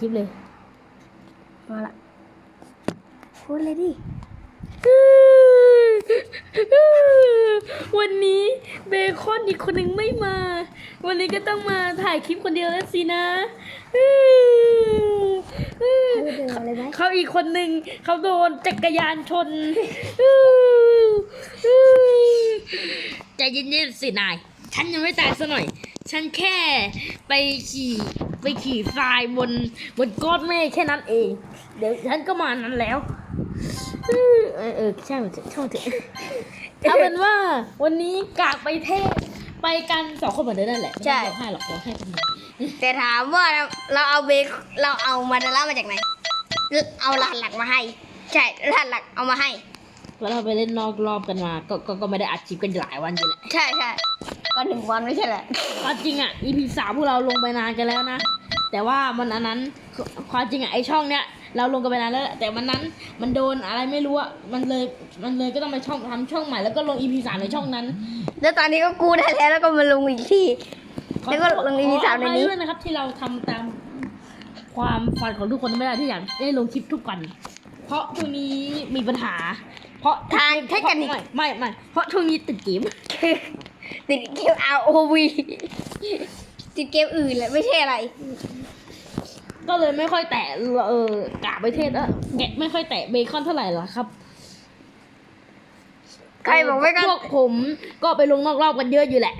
คลิปเลย มาละพูดเลยดิ วันนี้เบคอนอีกคนหนึ่งไม่มา วันนี้ก็ต้องมาถ่ายคลิปคนเดียวแล้วสินะให้เดินอะไรไหมเขาอีกคนหนึ่งเขาโดนจักรยานชนใจเย็นๆสินาย ฉันยังไม่ตายซะหน่อย ฉันแค่ไปขี่ ไปขี่ทรายบนบนก้อนเมฆแค่นั้นเอง เดี๋ยวฉันก็มานั้นแล้ว เออเออเออใช่มันช่างเถอะเอาเป็นว่าวันนี้กากไปเทศไปกันสองคนเหมือนเดิมนั่นแหละไม่ต้องร้องไห้หรอกร้องไห้ทำไมแต่ถามว่าเราเราเอาเบคเราเอามาดาร่ามาจากไหน เอารหัสหลักมาให้ ใช่รหัสหลักเอามาให้ แล้วเราไปเล่นนอกรอบกันมา ก็ก็ก็ไม่ได้อัดคลิปกันหลายวันอยู่แหละใช่ใช่ก็หนึ่งวันไม่ใช่เหรอความจริงอะ EP สามพวกเราลงไปนานกันแล้วนะ แต่ว่ามันอันนั้นความจริงอะไอช่องเนี้ยเราลงกันไปนานแล้วแหละแต่วันนั้นมันโดนอะไรไม่รู้อะมันเลยมันเลยก็ต้องไปช่องทำช่องใหม่แล้วก็ลง EP สามในช่องนั้นแล้วตอนนี้ก็กู้ได้แล้วแล้วก็มาลงอีกที่ แล้วก็ลง EP สามในนี้ ขออภัยด้วยนะครับที่เราทำตามความฝันของทุกคนไม่ได้ที่อยากได้ลงคลิปทุกวัน เพราะช่วงนี้มีปัญหา เพราะทางเทคนิค ไม่ไม่ไม่เพราะช่วงนี้ติดเกมติดเกม ROV ติดเกมอื่นแหละไม่ใช่อะไร ก็เลยไม่ค่อยแตะเออกะไปเทศเออแกะไม่ค่อยแตะเบคอนเท่าไหร่หรอกครับใครบอกไม่กันพวกผมก็ไปลงนอกรอบกันเยอะอยู่แหละ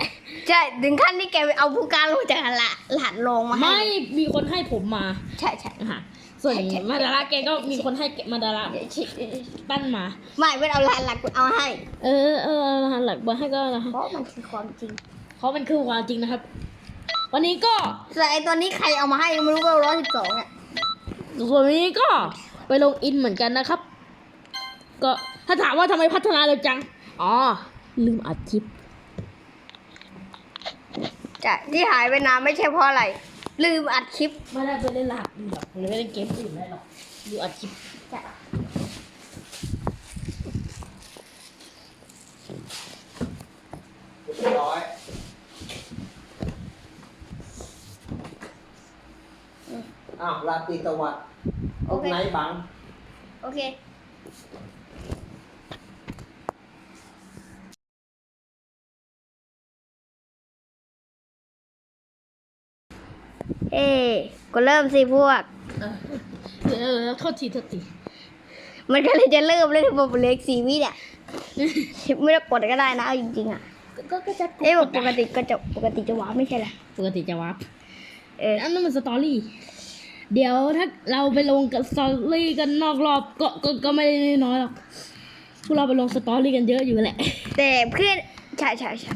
ใช่ ถึงขั้นที่แกไปเอาผู้การลงจากรหัสรหัสลงมาให้ ไม่มีคนให้ผมมา ใช่ใช่ค่ะ ส่วนใช่ใช่มาดาราแกก็มีคนให้แกมาดาราปั้นมา ไม่ไม่เอารหัสหลักเอาให้ เออเออรหัสหลักมาให้ก็นะคะเพราะมันคือความจริง เพราะมันคือความจริงนะครับ วันนี้ก็ส่วนไอ้ตัวนี้ใครเอามาให้ก็ไม่รู้ว่าร้อยสิบสองอะส่วนวันนี้ก็ไปลงอินเหมือนกันนะครับ ก็ถ้าถามว่าทำไมพัฒนาเร็วจัง อ๋อ ลืมอัดคลิปจะที่หายไปนานไม่ใช่เพราะอะไร ลืมอัดคลิปไม่ได้ไปเล่นรหัสอื่นหรอกหรือไปเล่นเกมอื่นได้หรอกดูอัดคลิปจะเรียบร้อยอ้าวราตรีสวัสดิ์โอเค ไหนบัง โอเค เอ้ก็เริ่มสิพวก เออเออโทษทีโทษทีมันก็เลยจะเริ่มเลยที่บอกเหลขสี่วิเนี่ยไม่ได้กดก็ได้นะเอาจริงๆอะก็ก็จะเอ้ปกติก็จะปกติจะว้าไม่ใช่เหรอปกติจะวับเอออันนั้นมันสตอรี่ เดี๋ยวถ้าเราไปลงกับสตอรี่กันนอกรอบก็ก็ก็ไม่ได้น้อยหรอกพวกเราไปลงสตอรี่กันเยอะอยู่แหละ แต่เพื่อนใช่ใช่ใช่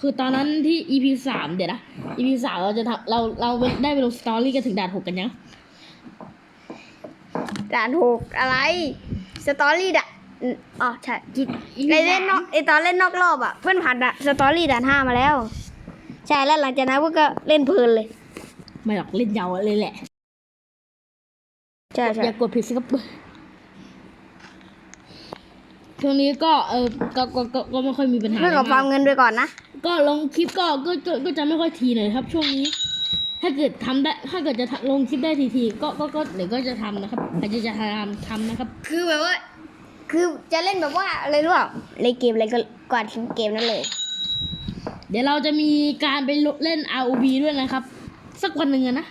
คือตอนนั้นที่ EP สามเดี๋ยวนะ EP สามเราจะทำเราเราได้ไปลงสตอรี่กันถึงด่านหกกันยังด่านหกอะไร สตอรี่ด่านอ๋อใช่จุด EP ไอเล่นนอกไอตอนเล่นนอกรอบอะเพื่อนผ่านด่านสตอรี่ด่านห้ามาแล้ว ใช่แล้วหลังจากนั้นพวกก็เล่นเพลินเลย ไม่หรอกเล่นยาวเลยแหละใช่ใช่อย่ากดผิดสิครับช่วงนี้ก็เออก็ก็ก็ก็ไม่ค่อยมีปัญหาเพื่อนกับอะไรฟาร์มามกเงินไปก่อนนะ ก็ลงคลิปก็ก็ก็ก็จะไม่ค่อยทีหน่อยครับ ช่วงนี้ ถ้าเกิดทำได้ ถ้าเกิดจะทำลงคลิปได้ทีทีๆก็ก็ก็เดี๋ยวก็จะทำนะครับอาจจะจะทำทำนะครับ คือแบบว่า คือจะเล่นแบบว่าอะไรรู้เปล่าเล่นเกมอะไรก็ก่อนทิ้งเกมนั้นเลย เดี๋ยวเราจะมีการไปเล่น ROV ด้วยนะครับ สักวันหนึ่งอะนะ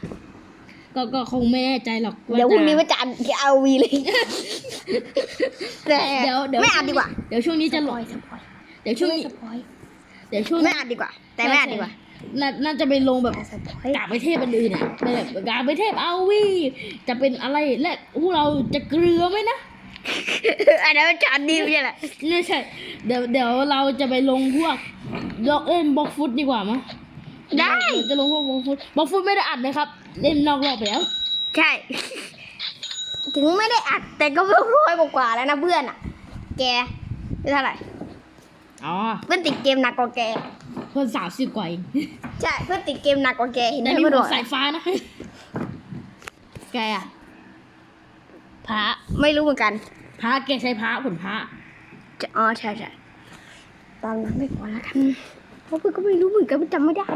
ก็ก็คงไม่แน่ใจหรอกาเดี๋ยวพรุ่งนี้จะว่าจะอัดเอาวีเลยแต่เดี๋ยวเดี๋ยวไม่อัดดีกว่า เดี๋ยวช่วงนี้จะลงเดี๋ยวช่วงนี้สปอย เดี๋ยวช่วง ไม่อัดดีกว่า แต่ไม่อัดดีกว่า น่าน่าจะไปลงแบบสปอยกาไปเทพอันอื่นอะไปแบบกาไปเทพเอาวีจะเป็นอะไรและพวกเราจะเกลือไหมนะอันนั้นมันจะอัดดีไม่ใช่เหรอไม่ใช่ เดี๋ยวเดี๋ยวเราจะไปลงพวกลอกเล่นบล็อกฟุตดีกว่ามั้ยได้เยวจะลงพวกบล็อกฟุตบล็อกฟุตไม่ได้อัดนะครับ เล่นนอกรอบไปแล้ว ใช่ ถึงไม่ได้อัดแต่ก็ร้อยกว่าๆแล้วนะเพื่อนอะ แกได้เท่าไหร่ อ๋อ เพื่อนติดเกมหนักกว่าแก เพิ่นสามสิบกว่าเองใช่ เพื่อนติดเกมหนักกว่าแกเห็นไหมแต่มีเพื่อนหับวอกสายฟ้านะ แกอะพระ ไม่รู้เหมือนกันพระแกใช้พระผลพระ จะอ๋อใช่ใช่ตามนั้นไม่พอแล้วกันเพราะเพื่อนก็ไม่รู้เหมือนกันมันจำไม่ได้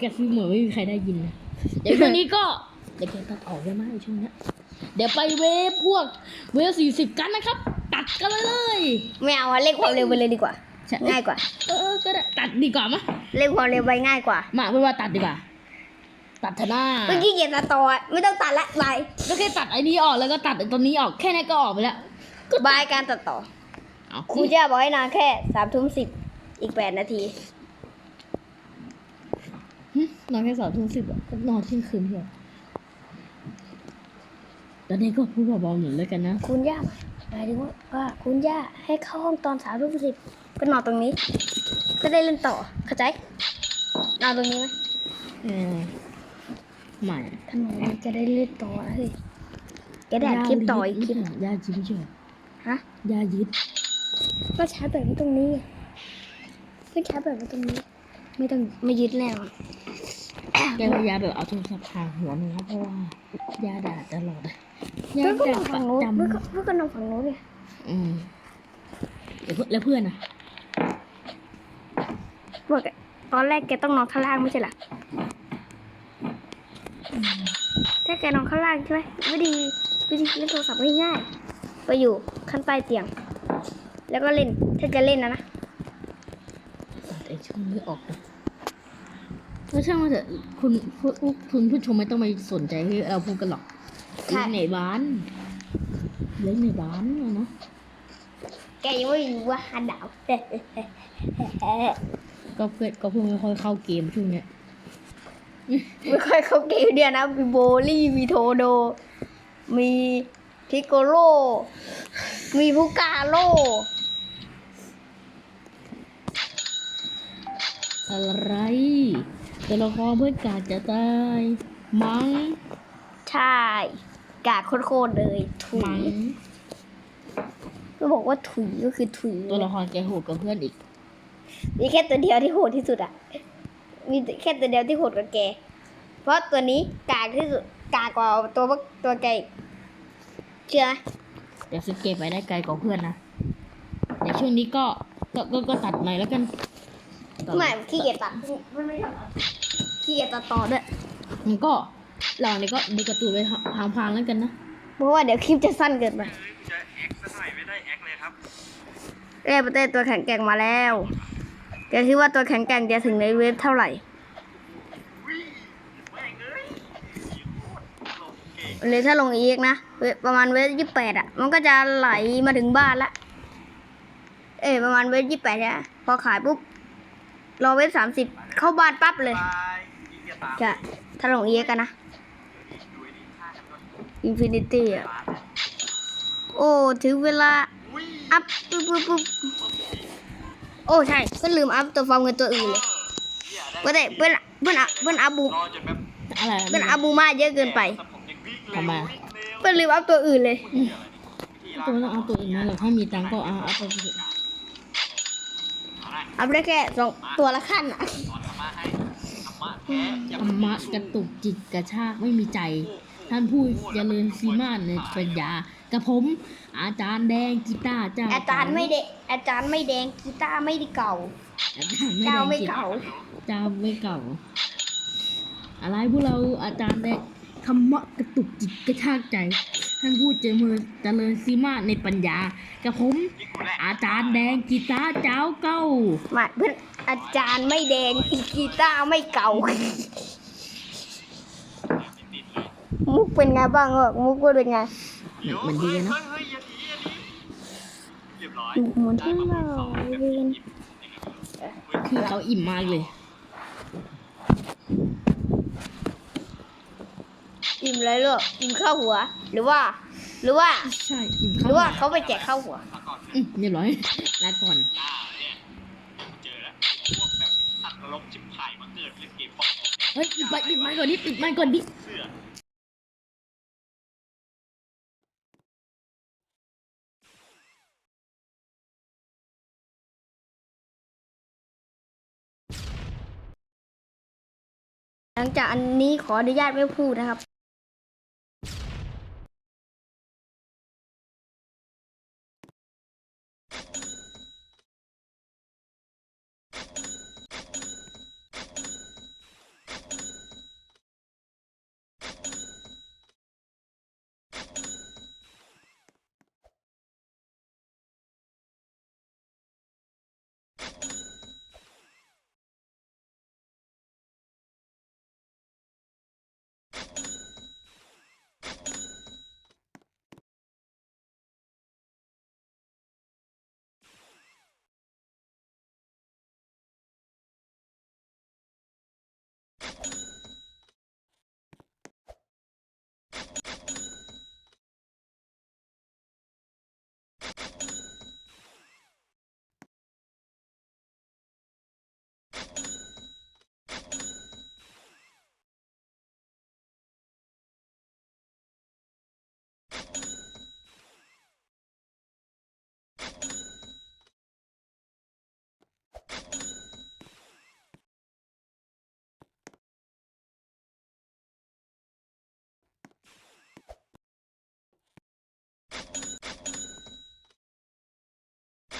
แกคือเหมือนไม่มีใครได้ยินนะเดี๋ยวช่วงนี้ก็ เดี๋ยวแกตัดออกได้ไหมช่วงเนี้ยเดี๋ยวไปเวฟพวกเวฟสี่สิบกันนะครับ ตัดกันเลยไม่เอาอะเร่งความเร็วไปเลยดีกว่าใช่ง่ายกว่า เออก็ได้ตัดดีกว่ามะเร่งความเร็วไปง่ายกว่า มาเพื่อว่าตัดดีกว่า ตัดเถอะหน้าเมื่อกี้เกียรตัดต่ออะไม่ต้องตัดละบายก็แค่ตัดไอ้นี้ออกแล้วก็ตัดไอ้ตัวนี้ออกแค่นี้ก็ออกไปแล้วบายการตัดต่อเอาครูจะบอกให้นานแค่สามทุ่มสิบอีกแปดนาทีหึนอนแค่สองทุ่มสิบอะก็นอนเที่ยงคืนเถอะตอนนี้ก็พูดเบาๆหน่อยแล้วกันนะ คุณย่า หมายถึงว่าว่าคุณย่าให้เข้าห้องตอนสามทุ่มสิบก็นอนตรงนี้ ก็ได้เล่นต่อเข้าใจนอนตรงนี้ไหมเออใหม่ถ้านอนจะได้เล่นต่อนะเฮ้ยแกได้อัดคลิปต่ออีกคลิปยาจิไม่ใช่เหรอฮะยายึดก็ชาร์จแบตไว้ตรงนี้ไงก็ชาร์จแบตไว้ตรงนี้ ไม่ต้องไม่ยึดแน่นอนแกพยายามแบบเอาโทรศัพท์ทางหัวนะครับเพราะว่ายาด่าตลอดอะยา เพื่อนก็นด่าอนปฝั่ระงโน้นจำเพื่อนก็เพื่อนก็นอนฝั่งโน้นเนี่ยอืมแล้วเพื่อนแล้วเพื่อนอะบอกแกตอนแรกแกต้องนอนข้างล่างไม่ใช่เหรอถ้าแกนอนข้างล่างใช่ไหมวิธีวิธีเล่นโทรศัพท์ง่ายๆไปอยู่ข้างใต้เตียง แล้วก็เล่นถ้าจะเล่นนะนะตัดไอ้ช่วงนี้ออกเลยแล้วช่างมันเถอะคุณคุณคุณผู้ชมไม่ต้องไปสนใจที่เราพูดกันหรอกใช่ เล่นในบ้านเล่นในบ้านอะเนาะแกยังไม่รู้ว่าฮันดาวก็เพื่อนก็เพิ่งไม่ค่อยเข้าเกมช่วงเนี้ยไม่ค่อยเข้าเกมเดียวนะมีโบลี่มีโทโด มีพิโกโล มีพุกาโลอะไรตัวละครเพื่อนกาดจะตายมั้งใช่ กากโคตรๆเลยถุมั้งยก็บอกว่าถุยก็คือถุยตัวละครแกโหดกว่าเพื่อนอีก มีแค่ตัวเดียวที่โหดที่สุดอะมีแค่ตัวเดียวที่โหดกว่าแก เพราะตัวนี้กากที่สุดกากกว่าตัวพวกตัวแกอีกเชื่อไหมแต่สเกตไปได้ไกลกว่าเพื่อนนะแต่ช่วงนี้ก็ก็ก็ก็ตัดหน่อยแล้วกันตัดไม่ขี้เกียจตัดไม่ไม่ชอบตัดขี้เกียจตัดต่อด้วยมันก็ เราเนี่ยก็ดูการ์ตูนไปพางๆแล้วกันนะ เพราะว่าเดี๋ยวคลิปจะสั้นเกินไปจะแอคสักหน่อยไม่ได้แอคเลยครับเอ้ประเต้ตัวแข็งแกร่งมาแล้วแกคิดว่าตัวแข็งแกร่งจะถึงในเวฟเท่าไหร่วิ่งแม่งเอ้ยโคตรลงเก่งเลยถ้าลงอีกนะเวฟประมาณเวฟยี่แปดอะ มันก็จะไหลมาถึงบ้านละ เอ้ยประมาณเวฟยี่แปดอะพอขายปุ๊บรอเวฟสามสิบเข้าบ้านปั๊บเลยตายยิงจะตามจะถ้าลงอีกกันนะ ดูไอ้นี่ฆ่ากันก่ อนอินฟินิตี้อะร้านเนี่ยโอ้ถึงเวลาวิ่งอัพปุ๊บปุ๊บปุ๊บโอ้ใช่ก็ลืมอัพตัวฟอร์มเงินตัวอื่นเลยเหี้ยได้เพื่อนเพื่อนเพื่อนเพื่อนอัพบูรอจนแบบอะไรเพื่อนอัพบูมาเยอะเกินไปแต่ผมยังวิ่งเร็วทำไมวิ่งเร็วเพื่อนลืมอัพตัวอื่นเลยที่ตัวร้านต้องเอาตัวอื่นมาหรอกถ้ามีตังค์ก็เอาเอาไปเถอะอัพได้แค่สองตัวละขั้นอะสอนธรรมะให้ธรรมะแท้อย่าธรรมะกระตุกจิตกระชากไม่มีใจ ท่านผู้เจริญซีมาศในปัญญากับผม อาจารย์แดงกีตาร์เจ้าอาจารย์ไม่เดอาจารย์ไม่แดงกีตาร์ไม่ได้เก่าอาจารย์เจ้าไม่แดงเก่าเจ้าไม่เก่า อะไรพวกเราอาจารย์แดงธรรมะกระตุกจิตกระชากใจท่านผู้เจริญเจริญซีมาศในปัญญากับผมนี่กูแหละอาจารย์แดงกีตาร์เจ้าเก้าไม่เพื่อนอาจารย์ไม่แดงกีตาร์ไม่เก่าติดเลย มุกเป็นไงบ้างเออมุกพูดเป็นไงมันดีนะเฮ้ยเฮ้ยอย่าทีอย่าทีเรียบร้อยมุกเหมือนที่เราเรียนคือเขาอิ่มมากเลย อิ่มเลยลูกอิ่มข้าวหัว หรือว่า หรือว่าใช่อิ่มหข้ารือว่าเขาไปแจกข้าวหัวอืมเรียบร้อยลาก่อนเนี่ยเจอแรกก่อลเฮ้ยปิดไมค์ปิดไมค์ก่อนดิปิดไมค์ก่อนดิเสื้อ หลังจากอันนี้ขออนุญาตไม่พูดนะครับ you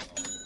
you